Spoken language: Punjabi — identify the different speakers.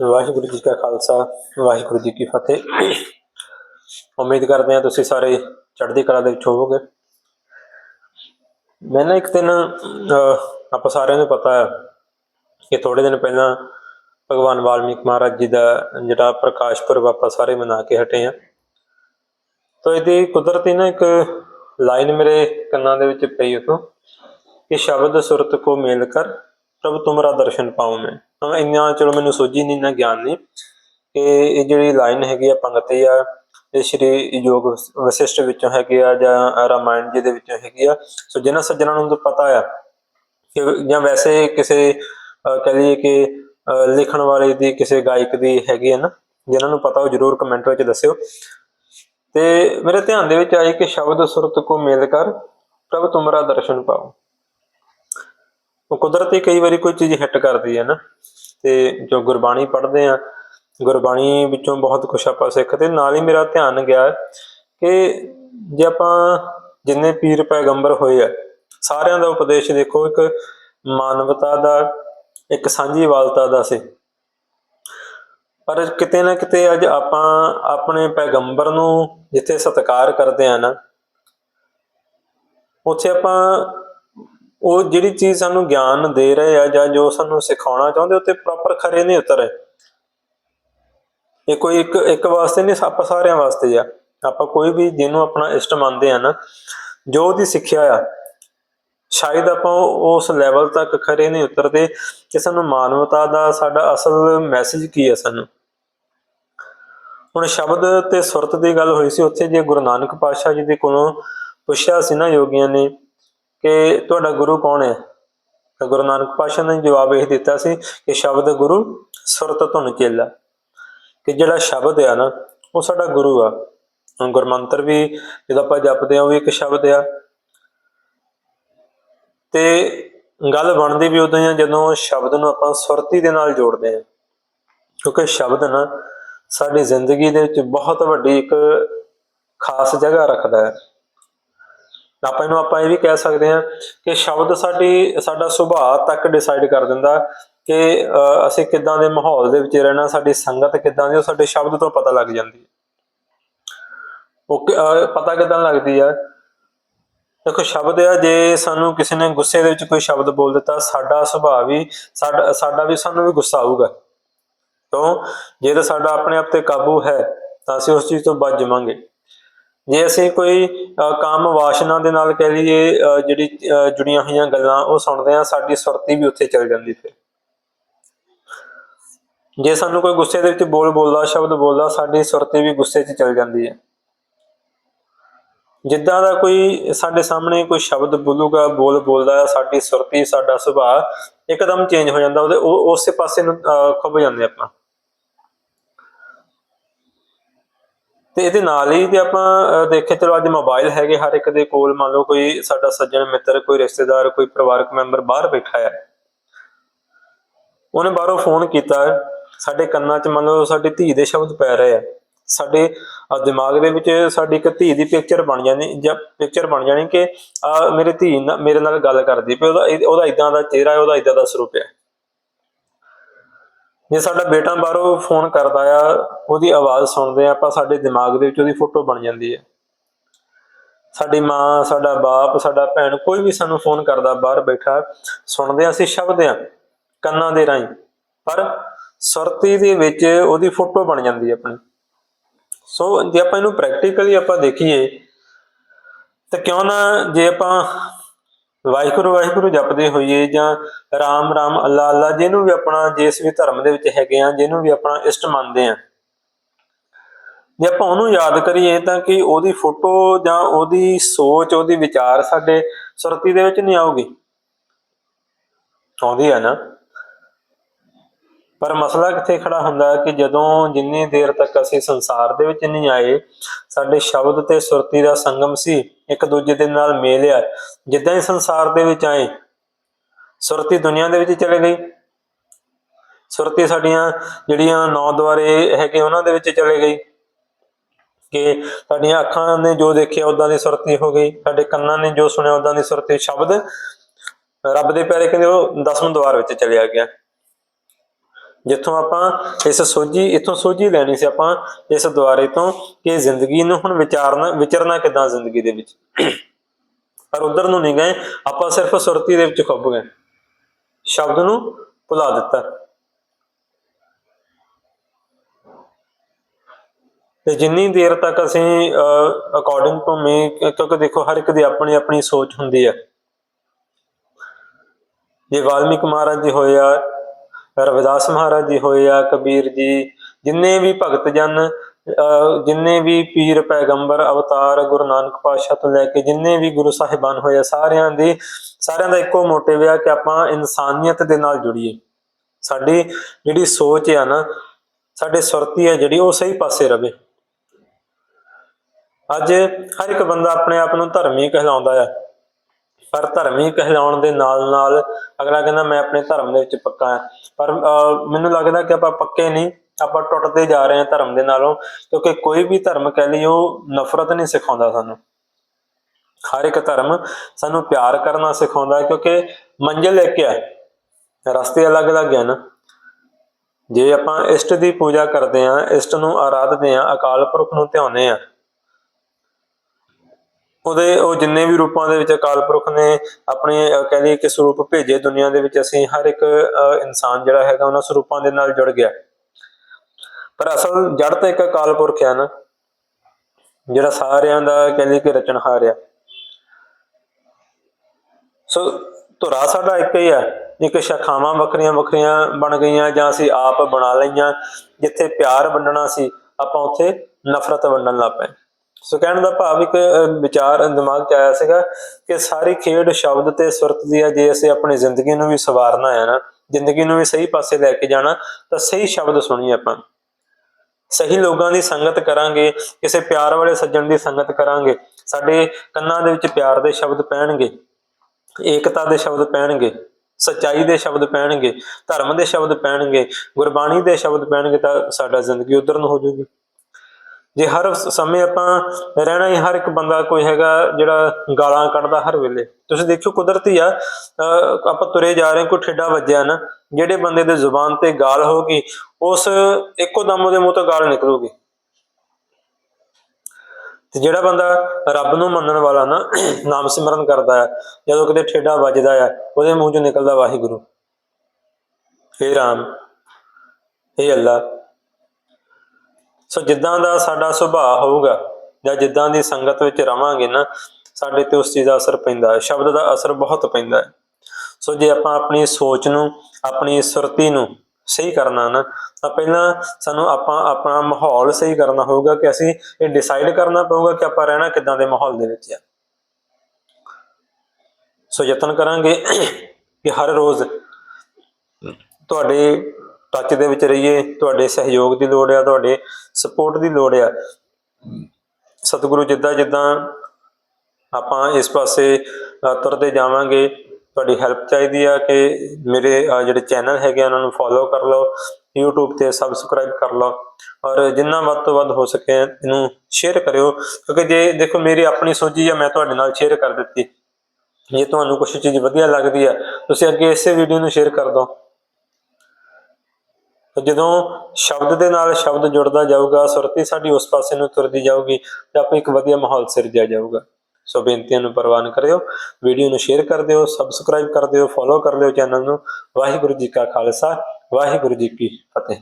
Speaker 1: ਵਾਹਿਗੁਰੂ ਜੀ ਕਾ ਖਾਲਸਾ ਵਾਹਿਗੁਰੂ ਜੀ ਕੀ ਫਤਿਹ। ਉਮੀਦ ਕਰਦੇ ਹਾਂ ਤੁਸੀਂ ਸਾਰੇ ਚੜ੍ਹਦੀ ਕਲਾ ਦੇ ਵਿੱਚ ਹੋਵੋਗੇ। ਮੈਂ ਨਾ ਇੱਕ ਦਿਨ ਅਹ, ਆਪਾਂ ਸਾਰਿਆਂ ਨੂੰ ਪਤਾ ਹੈ ਕਿ ਥੋੜੇ ਦਿਨ ਪਹਿਲਾਂ ਭਗਵਾਨ ਵਾਲਮੀਕ ਮਹਾਰਾਜ ਜੀ ਦਾ ਜਿਹੜਾ ਪ੍ਰਕਾਸ਼ ਪੁਰਬ ਆਪਾਂ ਸਾਰੇ ਮਨਾ ਕੇ ਹਟੇ ਆ ਤਾਂ ਇਹਦੀ ਕੁਦਰਤੀ ਨਾ ਇੱਕ ਲਾਈਨ ਮੇਰੇ ਕੰਨਾਂ ਦੇ ਵਿੱਚ ਪਈ ਉਤੋਂ ਕਿ ਸ਼ਬਦ ਸੁਰਤ ਕੋ ਮੇਲ ਕਰ ਪ੍ਰਭ ਤੁਮਰਾ ਦਰਸ਼ਨ ਪਾਉ ਮੈਂ। ਹਾਂ ਇੰਨਾ ਚਲੋ ਮੈਨੂੰ ਸੋਝੀ ਨਹੀਂ ਨਾ ਗਿਆਨ ਨਹੀਂ ਕਿ ਇਹ ਜਿਹੜੀ ਲਾਈਨ ਹੈਗੀ ਆ ਪੰਗਤੀ ਆ ਇਹ ਸ਼੍ਰੀ ਯੋਗ ਵਸਿਸ਼ਟ ਵਿੱਚੋਂ ਹੈਗੀ ਆ ਜਾਂ ਰਾਮਾਇਣ ਜੀ ਦੇ ਵਿੱਚੋਂ ਹੈਗੀ ਆ। ਸੋ ਜਿਨ੍ਹਾਂ ਸੱਜਣਾਂ ਨੂੰ ਪਤਾ ਆ ਕਿ ਜਾਂ ਵੈਸੇ ਕਿਸੇ ਅਹ, ਕਹਿ ਲਈਏ ਕਿ ਅਹ, ਲਿਖਣ ਵਾਲੇ ਦੀ ਕਿਸੇ ਗਾਇਕ ਦੀ ਹੈਗੀ ਹੈ ਨਾ ਜਿਨ੍ਹਾਂ ਨੂੰ ਪਤਾ ਉਹ ਜਰੂਰ ਕਮੈਂਟ ਵਿੱਚ ਦੱਸਿਓ। ਤੇ ਮੇਰੇ ਧਿਆਨ ਦੇ ਵਿੱਚ ਆਈ ਕਿ ਸ਼ਬਦ ਸੁਰਤ ਕੋ ਮੇਲ ਕਰ ਪ੍ਰਭ ਤੁਮਰਾ ਦਰਸ਼ਨ ਪਾਓ ਉਹ ਕੁਦਰਤੀ ਕਈ ਵਾਰੀ ਕੋਈ ਚੀਜ਼ ਹਿੱਟ ਕਰਦੀ ਹੈ ਨਾ, ਤੇ ਜੋ ਗੁਰਬਾਣੀ ਪੜ੍ਹਦੇ ਆ ਗੁਰਬਾਣੀ ਵਿੱਚੋਂ ਬਹੁਤ ਕੁਝ ਆਪਾਂ ਸਿੱਖਦੇ ਨਾਲ ਹੀ ਮੇਰਾ ਧਿਆਨ ਗਿਆ ਕਿ ਜੇ ਆਪਾਂ ਜਿੰਨੇ ਪੀਰ ਪੈਗੰਬਰ ਹੋਏ ਆ, ਸਾਰਿਆਂ ਦਾ ਉਪਦੇਸ਼ ਦੇਖੋ ਇੱਕ ਮਾਨਵਤਾ ਦਾ, ਇੱਕ ਸਾਂਝੀਵਾਲਤਾ ਦਾ ਸੀ। ਪਰ ਕਿਤੇ ਨਾ ਕਿਤੇ ਅੱਜ ਆਪਾਂ ਆਪਣੇ ਪੈਗੰਬਰ ਨੂੰ ਜਿੱਥੇ ਸਤਿਕਾਰ ਕਰਦੇ ਆ ਨਾ, ਉੱਥੇ ਆਪਾਂ ਉਹ ਜਿਹੜੀ ਚੀਜ਼ ਸਾਨੂੰ ਗਿਆਨ ਦੇ ਰਹੇ ਆ ਜਾਂ ਜੋ ਸਾਨੂੰ ਸਿਖਾਉਣਾ ਚਾਹੁੰਦੇ ਉੱਤੇ ਪ੍ਰੋਪਰ ਖਰੇ ਨਹੀਂ ਉਤਰੇ। ਇਹ ਕੋਈ ਇੱਕ ਇੱਕ ਵਾਸਤੇ ਨਹੀਂ, ਆਪਾਂ ਸਾਰਿਆਂ ਵਾਸਤੇ ਆ। ਆਪਾਂ ਕੋਈ ਵੀ ਜਿਹਨੂੰ ਆਪਣਾ ਇਸ਼ਟ ਮੰਨਦੇ ਆ ਨਾ, ਜੋ ਉਹਦੀ ਸਿੱਖਿਆ ਆ, ਸ਼ਾਇਦ ਆਪਾਂ ਉਹ- ਉਸ ਲੈਵਲ ਤੱਕ ਖਰੇ ਨਹੀਂ ਉਤਰਦੇ ਕਿ ਸਾਨੂੰ ਮਾਨਵਤਾ ਦਾ ਸਾਡਾ ਅਸਲ ਮੈਸੇਜ ਕੀ ਹੈ ਸਾਨੂੰ। ਹੁਣ ਸ਼ਬਦ ਤੇ ਸੁਰਤ ਦੀ ਗੱਲ ਹੋਈ ਸੀ, ਉੱਥੇ ਜੇ ਗੁਰੂ ਨਾਨਕ ਪਾਤਸ਼ਾਹ ਜੀ ਦੇ ਕੋਲੋਂ ਪੁੱਛਿਆ ਸੀ ਨਾ ਯੋਗੀਆਂ ਨੇ ਕਿ ਤੁਹਾਡਾ ਗੁਰੂ ਕੌਣ ਹੈ? ਤਾਂ ਗੁਰੂ ਨਾਨਕ ਪਾਤਸ਼ਾਹ ਨੇ ਜਵਾਬ ਇਹ ਦਿੱਤਾ ਸੀ ਕਿ ਸ਼ਬਦ ਗੁਰੂ ਸੁਰਤ ਧੁਨ ਚੇਲਾ। ਕਿ ਜਿਹੜਾ ਸ਼ਬਦ ਆ ਨਾ, ਉਹ ਸਾਡਾ ਗੁਰੂ ਆ। ਗੁਰਮੰਤਰ ਵੀ ਜਦੋਂ ਆਪਾਂ ਜਪਦੇ ਆ, ਉਹ ਵੀ ਇੱਕ ਸ਼ਬਦ ਆ। ਤੇ ਗੱਲ ਬਣਦੀ ਵੀ ਉਦੋਂ ਹੀ ਆ, ਜਦੋਂ ਸ਼ਬਦ ਨੂੰ ਆਪਾਂ ਸੁਰਤੀ ਦੇ ਨਾਲ ਜੋੜਦੇ ਆ। ਕਿਉਂਕਿ ਸ਼ਬਦ ਨਾ ਸਾਡੀ ਜ਼ਿੰਦਗੀ ਦੇ ਵਿੱਚ ਬਹੁਤ ਵੱਡੀ ਇੱਕ ਖਾਸ ਜਗ੍ਹਾ ਰੱਖਦਾ ਹੈ। ਆਪਾਂ ਇਹਨੂੰ ਆਪਾਂ ਇਹ ਵੀ ਕਹਿ ਸਕਦੇ ਹਾਂ ਕਿ ਸ਼ਬਦ ਸਾਡੀ, ਸਾਡਾ ਸੁਭਾਅ ਤੱਕ ਡਿਸਾਈਡ ਕਰ ਦਿੰਦਾ ਕਿ ਅਸੀਂ ਕਿੱਦਾਂ ਦੇ ਮਾਹੌਲ ਦੇ ਵਿੱਚ ਰਹਿਣਾ, ਸਾਡੀ ਸੰਗਤ ਕਿੱਦਾਂ ਦੀ ਉਹ ਸਾਡੇ ਸ਼ਬਦ ਤੋਂ ਪਤਾ ਲੱਗ ਜਾਂਦੀ ਹੈ। ਉਹ ਪਤਾ ਕਿੱਦਾਂ ਲੱਗਦੀ ਆ ਦੇਖੋ, ਸ਼ਬਦ ਆ, ਜੇ ਸਾਨੂੰ ਕਿਸੇ ਨੇ ਗੁੱਸੇ ਦੇ ਵਿੱਚ ਕੋਈ ਸ਼ਬਦ ਬੋਲ ਦਿੱਤਾ, ਸਾਡਾ ਸੁਭਾਅ ਵੀ, ਸਾਡਾ ਸਾਡਾ ਵੀ ਸਾਨੂੰ ਵੀ ਗੁੱਸਾ ਆਊਗਾ। ਕਿਉਂ? ਜੇ ਤਾਂ ਸਾਡਾ ਆਪਣੇ ਆਪ ਤੇ ਕਾਬੂ ਹੈ, ਤਾਂ ਅਸੀਂ ਉਸ ਚੀਜ਼ ਤੋਂ ਬਚ ਜਾਵਾਂਗੇ। ਜੇ ਅਸੀਂ ਕੋਈ ਅਹ, ਕਾਮ ਵਾਸ਼ਨਾ ਦੇ ਨਾਲ ਕਹਿ ਲਈਏ ਅਹ, ਜਿਹੜੀ ਅਹ, ਜੁੜੀਆਂ ਹੋਈਆਂ ਗੱਲਾਂ ਉਹ ਸੁਣਦੇ ਆ ਸਾਡੀ ਸੁਰਤੀ ਵੀ ਉੱਥੇ ਚਲ ਜਾਂਦੀ ਫਿਰ। ਜੇ ਸਾਨੂੰ ਕੋਈ ਗੁੱਸੇ ਦੇ ਵਿੱਚ ਬੋਲ ਬੋਲਦਾ ਸ਼ਬਦ ਬੋਲਦਾ ਸਾਡੀ ਸੁਰਤੀ ਵੀ ਗੁੱਸੇ 'ਚ ਚਲ ਜਾਂਦੀ ਹੈ। ਜਿੱਦਾਂ ਦਾ ਕੋਈ ਸਾਡੇ ਸਾਹਮਣੇ ਕੋਈ ਸ਼ਬਦ ਬੋਲੂਗਾ ਬੋਲ ਬੋਲਦਾ ਸਾਡੀ ਸੁਰਤੀ ਸਾਡਾ ਸੁਭਾਅ ਇੱਕਦਮ ਚੇਂਜ ਹੋ ਜਾਂਦਾ ਉਹਦੇ ਉਹ ਉਸੇ ਪਾਸੇ ਨੂੰ ਅਹ, ਖੁੱਭ ਜਾਂਦੇ ਆਪਾਂ। ਤੇ ਇਹਦੇ ਨਾਲ ਹੀ ਜੇ ਆਪਾਂ ਅਹ, ਦੇਖੇ ਚਲੋ ਅੱਜ ਮੋਬਾਈਲ ਹੈਗੇ ਹਰ ਇੱਕ ਦੇ ਕੋਲ ਮੰਨ ਲਓ ਕੋਈ ਸਾਡਾ ਸੱਜਣ ਮਿੱਤਰ ਕੋਈ ਰਿਸ਼ਤੇਦਾਰ ਕੋਈ ਪਰਿਵਾਰਕ ਮੈਂਬਰ ਬਾਹਰ ਬੈਠਾ ਹੈ। ਉਹਨੇ ਬਾਹਰੋਂ ਫੋਨ ਕੀਤਾ ਸਾਡੇ ਕੰਨਾਂ 'ਚ ਮੰਨ ਲਓ ਸਾਡੀ ਧੀ ਦੇ ਸ਼ਬਦ ਪੈ ਰਹੇ ਆ। ਸਾਡੇ ਦਿਮਾਗ ਦੇ ਵਿੱਚ ਸਾਡੀ ਇੱਕ ਧੀ ਦੀ ਪਿਕਚਰ ਬਣ ਜਾਣੀ ਜਾਂ ਪਿਕਚਰ ਬਣ ਜਾਣੀ ਕਿ ਆ ਮੇਰੇ ਧੀ ਨਾ- ਮੇਰੇ ਨਾਲ ਗੱਲ ਕਰਦੀ ਪਈ ਉਹਦਾ ਉਹਦਾ ਇਦਾਂ ਦਾ ਚਿਹਰਾ ਹੈ ਉਹਦਾ ਇਦਾਂ ਦਾ ਸਰੂਪ ਹੈ। ਜੇ ਸਾਡਾ ਬੇਟਾ ਬਾਹਰੋਂ ਫੋਨ ਕਰਦਾ ਆ, ਉਹਦੀ ਆਵਾਜ਼ ਸੁਣਦੇ ਆ, ਆਪਾਂ ਸਾਡੇ ਦਿਮਾਗ ਦੇ ਵਿੱਚ ਉਹਦੀ ਫੋਟੋ ਬਣ ਜਾਂਦੀ ਹੈ ਸਾਡੀ ਮਾਂ, ਸਾਡਾ ਬਾਪ, ਸਾਡਾ ਭੈਣ ਕੋਈ ਵੀ ਸਾਨੂੰ ਫੋਨ ਕਰਦਾ, ਬਾਹਰ ਬੈਠਾ, ਸੁਣਦੇ ਹਾਂ ਅਸੀਂ ਸ਼ਬਦ ਆ, ਕੰਨਾਂ ਦੇ ਰਾਹੀਂ। ਪਰ ਸੁਰਤੀ ਦੇ ਵਿੱਚ ਉਹਦੀ ਫੋਟੋ ਬਣ ਜਾਂਦੀ ਹੈ ਆਪਣੀ। ਸੋ ਜੇ ਆਪਾਂ ਇਹਨੂੰ ਪ੍ਰੈਕਟੀਕਲੀ ਆਪਾਂ ਦੇਖੀਏ, ਤਾਂ ਕਿਉਂ ਨਾ ਜੇ ਆਪਾਂ ਵਾਹਿਗੁਰੂ ਵਾਹਿਗੁਰੂ ਜਪਦੇ ਹੋਈਏ ਜਾਂ ਰਾਮ ਰਾਮ ਅੱਲਾ ਅੱਲਾ, ਜਿਹਨੂੰ ਵੀ ਆਪਣਾ, ਜਿਸ ਵੀ ਧਰਮ ਦੇ ਵਿੱਚ ਹੈਗੇ ਆ, ਜਿਹਨੂੰ ਵੀ ਆਪਣਾ ਇਸ਼ਟ ਮੰਨਦੇ ਆ। ਜੇ ਆਪਾਂ ਉਹਨੂੰ ਯਾਦ ਕਰੀਏ ਤਾਂ ਕਿ ਉਹਦੀ ਫੋਟੋ ਜਾਂ ਉਹਦੀ ਸੋਚ, ਉਹਦੀ ਵਿਚਾਰ ਸਾਡੇ ਸੁਰਤੀ ਦੇ ਵਿੱਚ ਨਹੀਂ ਆਊਗੀ। ਆਉਂਦੀ ਆ ਨਾ। ਪਰ ਮਸਲਾ ਕਿੱਥੇ ਖੜਾ ਹੁੰਦਾ ਕਿ ਜਦੋਂ ਜਿੰਨੀ ਦੇਰ ਤੱਕ ਅਸੀਂ ਸੰਸਾਰ ਦੇ ਵਿੱਚ ਨਹੀਂ ਆਏ, ਸਾਡੇ ਸ਼ਬਦ ਤੇ ਸੁਰਤੀ ਦਾ ਸੰਗਮ ਸੀ, ਇੱਕ ਦੂਜੇ ਦੇ ਨਾਲ ਮੇਲ ਆ। ਜਿੱਦਾਂ ਹੀ ਸੰਸਾਰ ਦੇ ਵਿੱਚ ਆਏ, ਸੁਰਤੀ ਦੁਨੀਆ ਦੇ ਵਿੱਚ ਚਲੇ ਗਈ। ਸੁਰਤੀ ਸਾਡੀਆਂ ਜਿਹੜੀਆਂ ਨੌ ਦੁਆਰੇ ਹੈਗੇ ਉਹਨਾਂ ਦੇ ਵਿੱਚ ਚਲੇ ਗਈ। ਕਿ ਸਾਡੀਆਂ ਅੱਖਾਂ ਨੇ ਜੋ ਦੇਖਿਆ ਉਦਾਂ ਦੀ ਸੁਰਤੀ ਹੋ ਗਈ। ਸਾਡੇ ਕੰਨਾਂ ਨੇ ਜੋ ਸੁਣਿਆ ਉਦਾਂ ਦੀ ਸੁਰਤੀ। ਸ਼ਬਦ ਰੱਬ ਦੇ ਪਿਆਰੇ ਕਹਿੰਦੇ ਉਹ ਦਸਵੇਂ ਦੁਆਰ ਵਿੱਚ ਚਲਿਆ ਗਿਆ। ਜਿੱਥੋਂ ਆਪਾਂ ਇਸ ਸੋਝੀ, ਇਥੋਂ ਸੋਝੀ ਲੈਣੀ ਸੀ ਆਪਾਂ ਇਸ ਦੁਆਰੇ ਤੋਂ ਕਿ ਜ਼ਿੰਦਗੀ ਨੂੰ ਹੁਣ ਵਿਚਾਰਨਾ, ਵਿਚਰਨਾ ਕਿਦਾਂ ਜ਼ਿੰਦਗੀ ਦੇ ਵਿੱਚ। ਪਰ ਉਧਰ ਨੂੰ ਨਹੀਂ ਗਏ, ਆਪਾਂ ਸਿਰਫ ਸੁਰਤੀ ਦੇ ਵਿੱਚ ਖੁੱਭ ਗਏ। ਸ਼ਬਦ ਨੂੰ ਭੁਲਾ ਦਿੱਤਾ। ਤੇ ਜਿੰਨੀ ਦੇਰ ਤੱਕ ਅਸੀਂ ਅਕੋਰਡਿੰਗ ਟੂ ਮੀ ਕਿਉਂਕਿ ਦੇਖੋ ਹਰ ਇੱਕ ਦੀ ਆਪਣੀ ਆਪਣੀ ਸੋਚ ਹੁੰਦੀ ਹੈ ਜੇ ਵਾਲਮੀਕ ਮਹਾਰਾਜ ਜੀ ਹੋਏ ਆ ਰਵਿਦਾਸ ਮਹਾਰਾਜ ਜੀ ਹੋਏ ਆ, ਕਬੀਰ ਜੀ, ਜਿੰਨੇ ਵੀ ਭਗਤ ਜਨ, ਅਹ, ਜਿੰਨੇ ਵੀ ਪੀਰ ਪੈਗੰਬਰ, ਅਵਤਾਰ, ਗੁਰੂ ਨਾਨਕ ਪਾਤਸ਼ਾਹ ਤੋਂ ਲੈ ਕੇ ਜਿੰਨੇ ਵੀ ਗੁਰੂ ਸਾਹਿਬਾਨ ਹੋਏ ਆ, ਸਾਰਿਆਂ ਦੀ, ਸਾਰਿਆਂ ਦਾ ਇੱਕੋ ਮੋਟਿਵ ਆ ਕਿ ਆਪਾਂ ਇਨਸਾਨੀਅਤ ਦੇ ਨਾਲ ਜੁੜੀਏ। ਸਾਡੀ ਜਿਹੜੀ ਸੋਚ ਆ ਨਾ, ਸਾਡੇ ਸੁਰਤੀ ਆ ਜਿਹੜੀ, ਉਹ ਸਹੀ ਪਾਸੇ ਰਵੇ। ਅੱਜ ਹਰ ਇੱਕ ਬੰਦਾ ਆਪਣੇ ਆਪ ਨੂੰ ਧਰਮੀ ਕਹਿਲਾਉਂਦਾ ਆ। ਪਰ ਧਰਮੀ ਕਹਿਲਾਉਣ ਦੇ ਨਾਲ ਨਾਲ ਅਗਲਾ ਕਹਿੰਦਾ ਮੈਂ ਆਪਣੇ ਧਰਮ ਦੇ ਵਿੱਚ ਪੱਕਾ ਹਾਂ। ਪਰ ਅਹ, ਮੈਨੂੰ ਲੱਗਦਾ ਕਿ ਆਪਾਂ ਪੱਕੇ ਨਹੀਂ। ਆਪਾਂ ਟੁੱਟਦੇ ਜਾ ਰਹੇ ਹਾਂ ਧਰਮ ਦੇ ਨਾਲੋਂ ਕਿਉਂਕਿ ਕੋਈ ਵੀ ਧਰਮ ਕਹਿ ਲਈ ਉਹ ਨਫ਼ਰਤ ਨਹੀਂ ਸਿਖਾਉਂਦਾ ਸਾਨੂੰ। ਹਰ ਇੱਕ ਧਰਮ ਸਾਨੂੰ ਪਿਆਰ ਕਰਨਾ ਸਿਖਾਉਂਦਾ ਕਿਉਂਕਿ ਮੰਜ਼ਿਲ ਇੱਕ ਹੈ। ਰਸਤੇ ਅਲੱਗ-ਅਲੱਗ ਹੈ ਨਾ ਜੇ ਆਪਾਂ ਇਸ਼ਟ ਦੀ ਪੂਜਾ ਕਰਦੇ ਹਾਂ ਇਸ਼ਟ ਨੂੰ ਆਰਾਧਦੇ ਹਾਂ ਅਕਾਲ ਪੁਰਖ ਨੂੰ ਧਿਆਉਂਦੇ ਹਾਂ ਉਹਦੇ ਉਹ ਜਿੰਨੇ ਵੀ ਰੂਪਾਂ ਦੇ ਵਿੱਚ ਅਕਾਲ ਪੁਰਖ ਨੇ ਆਪਣੇ ਅਹ, ਕਹਿ ਲਈਏ ਕਿ ਸਰੂਪ ਭੇਜੇ ਦੁਨੀਆ ਦੇ ਵਿੱਚ ਅਸੀਂ ਹਰ ਇੱਕ ਅਹ, ਇਨਸਾਨ ਜਿਹੜਾ ਹੈਗਾ ਉਹਨਾਂ ਸਰੂਪਾਂ ਦੇ ਨਾਲ ਜੁੜ ਗਿਆ। ਪਰ ਅਸਲ ਜੜ ਤਾਂ ਇੱਕ ਅਕਾਲ ਪੁਰਖ ਹੈ ਨਾ ਜਿਹੜਾ ਸਾਰਿਆਂ ਦਾ ਕਹਿ ਕਿ ਰਚਨਹਾਰ ਆ। ਸੋ ਧੁਰਾ ਸਾਡਾ ਇੱਕ ਹੀ ਹੈ ਇੱਕ ਸ਼ਾਖਾਵਾਂ ਵੱਖਰੀਆਂ ਵੱਖਰੀਆਂ ਬਣ ਗਈਆਂ ਜਾਂ ਅਸੀਂ ਆਪ ਬਣਾ ਲਈਆਂ ਜਿੱਥੇ ਪਿਆਰ ਵੰਡਣਾ ਸੀ ਆਪਾਂ ਉੱਥੇ ਨਫ਼ਰਤ ਵੰਡਣ ਲੱਗ ਪਏ। ਸੋ ਕਹਿਣ ਦਾ ਭਾਵ ਇੱਕ ਵਿਚਾਰ ਦਿਮਾਗ 'ਚ ਆਇਆ ਸੀਗਾ ਕਿ ਸਾਰੀ ਖੇਡ ਸ਼ਬਦ ਤੇ ਸੁਰਤ ਦੀ ਹੈ ਜੇ ਅਸੀਂ ਆਪਣੀ ਜ਼ਿੰਦਗੀ ਨੂੰ ਵੀ ਸਵਾਰਨਾ ਹੈ ਨਾ, ਜ਼ਿੰਦਗੀ ਨੂੰ ਵੀ ਸਹੀ ਪਾਸੇ ਲੈ ਕੇ ਜਾਣਾ, ਤਾਂ ਸਹੀ ਸ਼ਬਦ ਸੁਣੀਏ ਆਪਾਂ। ਸਹੀ ਲੋਕਾਂ ਦੀ ਸੰਗਤ ਕਰਾਂਗੇ, ਕਿਸੇ ਪਿਆਰ ਵਾਲੇ ਸੱਜਣ ਦੀ ਸੰਗਤ ਕਰਾਂਗੇ, ਸਾਡੇ ਕੰਨਾਂ ਦੇ ਵਿੱਚ ਪਿਆਰ ਦੇ ਸ਼ਬਦ ਪੈਣਗੇ, ਏਕਤਾ ਦੇ ਸ਼ਬਦ ਪੈਣਗੇ, ਸੱਚਾਈ ਦੇ ਸ਼ਬਦ ਪੈਣਗੇ, ਧਰਮ ਦੇ ਸ਼ਬਦ ਪੈਣਗੇ, ਗੁਰਬਾਣੀ ਦੇ ਸ਼ਬਦ ਪੈਣਗੇ, ਤਾਂ ਸਾਡਾ ਜ਼ਿੰਦਗੀ ਉਧਰ ਨੂੰ ਹੋ ਜਾਊਗੀ। ਜੇ ਹਰ ਸਮੇਂ ਆਪਾਂ ਰਹਿਣਾ ਹੀ ਹਰ ਇੱਕ ਬੰਦਾ ਕੋਈ ਹੈਗਾ ਜਿਹੜਾ ਗਾਲਾਂ ਕੱਢਦਾ ਹਰ ਵੇਲੇ। ਤੁਸੀਂ ਦੇਖਿਓ ਕੁਦਰਤੀ ਆ ਆਪਾਂ ਤੁਰੇ ਜਾ ਰਹੇ ਕੋਈ ਠੇਡਾ ਵੱਜਿਆ ਨਾ, ਜਿਹੜੇ ਬੰਦੇ ਦੇ ਜ਼ੁਬਾਨ ਤੇ ਗਾਲ ਹੋਗੀ ਉਸ ਇੱਕੋ ਦਮ ਉਹਦੇ ਮੂੰਹ ਤੋਂ ਗਾਲ ਨਿਕਲੂਗੀ। ਤੇ ਜਿਹੜਾ ਬੰਦਾ ਰੱਬ ਨੂੰ ਮੰਨਣ ਵਾਲਾ ਨਾ, ਨਾਮ ਸਿਮਰਨ ਕਰਦਾ ਹੈ ਜਦੋਂ ਕਿਤੇ ਠੇਡਾ ਵੱਜਦਾ ਆ, ਉਹਦੇ ਮੂੰਹ ਚੋਂ ਨਿਕਲਦਾ ਵਾਹਿਗੁਰੂ। ਹੇ ਰਾਮ, ਹੇ ਅੱਲਾ ਸੋ ਜਿੱਦਾਂ ਦਾ ਸਾਡਾ ਸੁਭਾਅ ਹੋਊਗਾ ਜਾਂ ਜਿੱਦਾਂ ਦੀ ਸੰਗਤ ਵਿੱਚ ਰਵਾਂਗੇ ਨਾ, ਸਾਡੇ ਤੇ ਉਸ ਚੀਜ਼ ਦਾ ਅਸਰ ਪੈਂਦਾ ਹੈ, ਸ਼ਬਦ ਦਾ ਅਸਰ ਬਹੁਤ ਪੈਂਦਾ ਹੈ। ਸੋ ਜੇ ਆਪਾਂ ਆਪਣੀ ਸੋਚ ਨੂੰ, ਆਪਣੀ ਸੁਰਤੀ ਨੂੰ ਸਹੀ ਕਰਨਾ ਨਾ, ਤਾਂ ਪਹਿਲਾਂ ਸਾਨੂੰ ਆਪਾਂ ਆਪਣਾ ਮਾਹੌਲ ਸਹੀ ਕਰਨਾ ਹੋਊਗਾ ਕਿ ਅਸੀਂ ਇਹ ਡਿਸਾਈਡ ਕਰਨਾ ਪਊਗਾ ਕਿ ਆਪਾਂ ਰਹਿਣਾ ਕਿੱਦਾਂ ਦੇ ਮਾਹੌਲ ਦੇ ਵਿੱਚ ਆ। ਸੋ ਯਤਨ ਕਰਾਂਗੇ ਕਿ ਹਰ ਰੋਜ਼ ਤੁਹਾਡੇ ਟੱਚ ਦੇ ਵਿੱਚ ਰਹੀਏ, ਤੁਹਾਡੇ ਸਹਿਯੋਗ ਦੀ ਲੋੜ ਆ, ਤੁਹਾਡੇ ਸਪੋਰਟ ਦੀ ਲੋੜ ਆ। ਸਤਿਗੁਰੂ ਜਿੱਦਾਂ ਜਿੱਦਾਂ ਆਪਾਂ ਇਸ ਪਾਸੇ ਤੁਰਦੇ ਜਾਵਾਂਗੇ, ਤੁਹਾਡੀ ਹੈਲਪ ਚਾਹੀਦੀ ਆ ਕਿ ਮੇਰੇ ਜਿਹੜੇ ਚੈਨਲ ਹੈਗੇ ਆ, ਉਹਨਾਂ ਨੂੰ ਫੋਲੋ ਕਰ ਲਓ, YouTube ਤੇ ਸਬਸਕ੍ਰਾਈਬ ਕਰ ਲਓ ਔਰ ਜਿੰਨਾ ਵੱਧ ਤੋਂ ਵੱਧ ਹੋ ਸਕੇ ਇਹਨੂੰ ਸ਼ੇਅਰ ਕਰਿਓ, ਕਿਉਂਕਿ ਜੇ, ਦੇਖੋ ਮੇਰੀ ਆਪਣੀ ਸੋਚੀ ਆ, ਮੈਂ ਤੁਹਾਡੇ ਨਾਲ ਸ਼ੇਅਰ ਕਰ ਦਿੱਤੀ। ਜੇ ਤੁਹਾਨੂੰ ਕੁਝ ਚੀਜ਼ ਵਧੀਆ ਲੱਗਦੀ ਆ, ਤੁਸੀਂ ਅੱਗੇ ਇਸੇ ਵੀਡੀਓ ਨੂੰ ਸ਼ੇਅਰ ਕਰ ਦਿਓ। ਤੇ ਜਦੋਂ ਸ਼ਬਦ ਦੇ ਨਾਲ ਸ਼ਬਦ ਜੁੜਦਾ ਜਾਊਗਾ, ਸੁਰਤੀ ਸਾਡੀ ਉਸ ਪਾਸੇ ਨੂੰ ਤੁਰਦੀ ਜਾਊਗੀ ਤੇ ਆਪਾਂ ਇੱਕ ਵਧੀਆ ਮਾਹੌਲ ਸਿਰਜਿਆ ਜਾਊਗਾ। ਸੋ ਬੇਨਤੀਆਂ ਨੂੰ ਪ੍ਰਵਾਨ ਕਰਿਓ, ਵੀਡੀਓ ਨੂੰ ਸ਼ੇਅਰ ਕਰ ਦਿਓ ਸਬਸਕ੍ਰਾਈਬ ਕਰ ਦਿਓ ਫੋਲੋ ਕਰ ਲਿਓ ਚੈਨਲ ਨੂੰ। ਵਾਹਿਗੁਰੂ ਜੀ ਕਾ ਖਾਲਸਾ, ਵਾਹਿਗੁਰੂ ਜੀ ਕੀ ਫਤਿਹ।